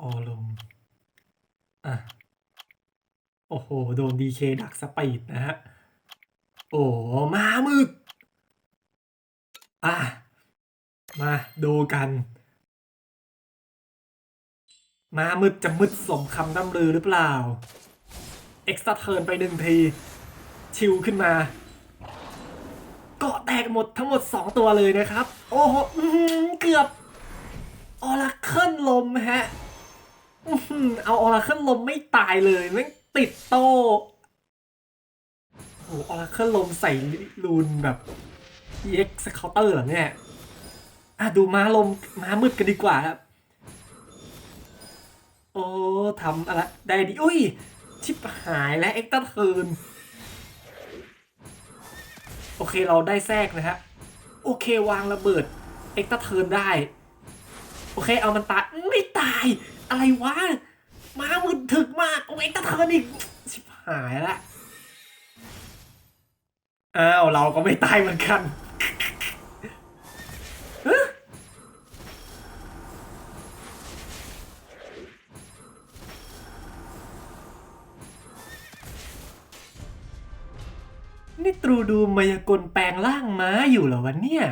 ออลง อะ โอ้โห โดนดีเคดักสปีดนะฮะ โอ้มามืดอะ มาดูกัน มามืดจะมืดสมคำร่ำลือหรือเปล่า เอ็กซ์ตาเทิร์นไปหนึ่งที ชิวขึ้นมาเกาะแตกหมดทั้งหมด 2 ตัวเลยนะครับ โอ้โหเกือบออลักเคลนลมฮะ เอาออราเคิลลมไม่ตายเลยแม่งติดโตโอ้ออราเคิลลมใส่รูนแบบ EX เคาน์เตอร์เหรอเนี่ยอะดูม้าลมม้ามืดกันดีกว่าครับ โอ้ทำอะไรได้ดี อุ้ย ชิบหายแล้วเอ็กซ์ต a เทิร์นโอเคเราได้แทรกนะฮะโอเควางระเบิดเอ็กซ์ต a เทิร์นได้ โอเคเอามันตายไม่ตาย อะไรวะม้ามืดถึกมากโอ้เอ็กซ์ต a เทิร์นอีกชิบหายละอ้าวเราก็ไม่ตายเหมือนกันนี่ตรูดูมายากลแปลงร่างม้าอยู่เหรอวะเนี่ย